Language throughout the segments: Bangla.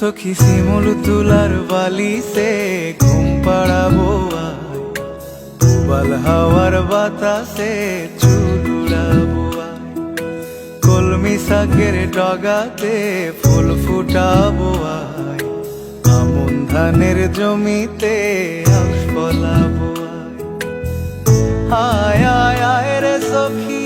সখী শিমুল তুলার বালিতে ঘুম পাড়াবো। হাওয়ার বাতাসে চুলুড়াবো আয়। কলমি শাকের ডগাতে ফুল ফুটাবো। আমন ধানের জমিতে ফলাবো আয় আয় আয় রে সখী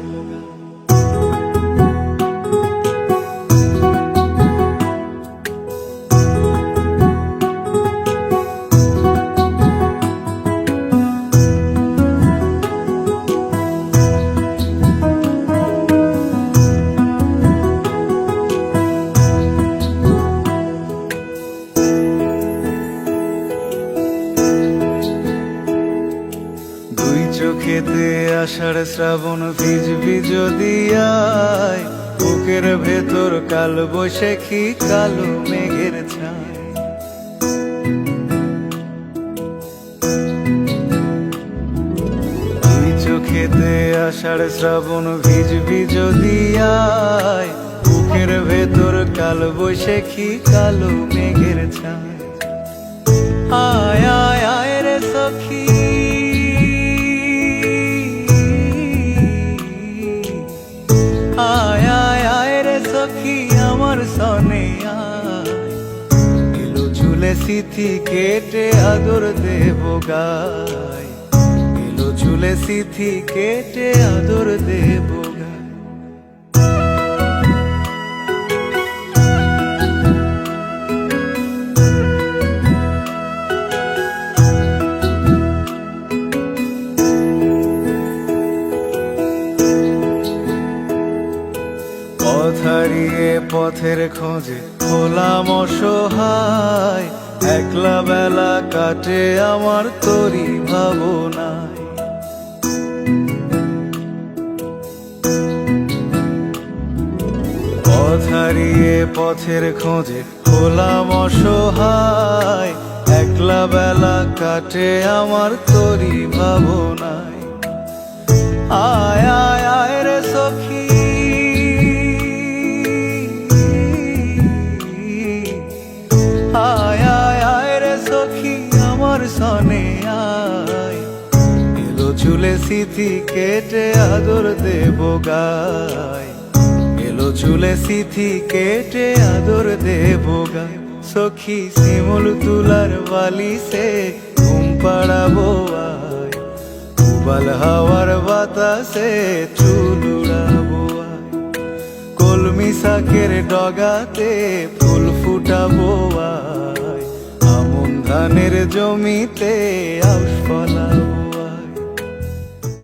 আষাঢ় শ্রাবণ ভিজবি যদি আয় বুকের ভেতর কাল বৈশাখী, কালো মেঘের ছায়। চোখেতে আষাঢ় শ্রাবণ ভিজবি যদি আয় বুকের ভেতর কাল বৈশাখী, কালো মেঘের সিথি কেটে আদর দেব গায় এলো ঝুলে সিথি কেটে আদর দেব গায় পথ হারিয়ে পথের খোঁজে খোলাম অসহায়। একলা বেলা কাটে আমার তরি ভাবনায়। পথ হারিয়ে পথের খোঁজে খোলাম অসহায়। একলা বেলা কাটে আমার তরি ভাবনায়। আয় আয় আয় রে সখী। সখী আমার সনে আয়। এলো চুলে সিথি কেটে আদর দেব গায়। এলো চুলে সিথি কেটে আদর দেব গায়। সখী শিমুল তুলার বালিসে ঘুম পাড়াবো আয়। হাওয়ার বাতাসে চুল উড়াবো। কলমি শাকের ডগাতে ফুল ফুটাবো ধানের জমিতে আউশ ফলাবো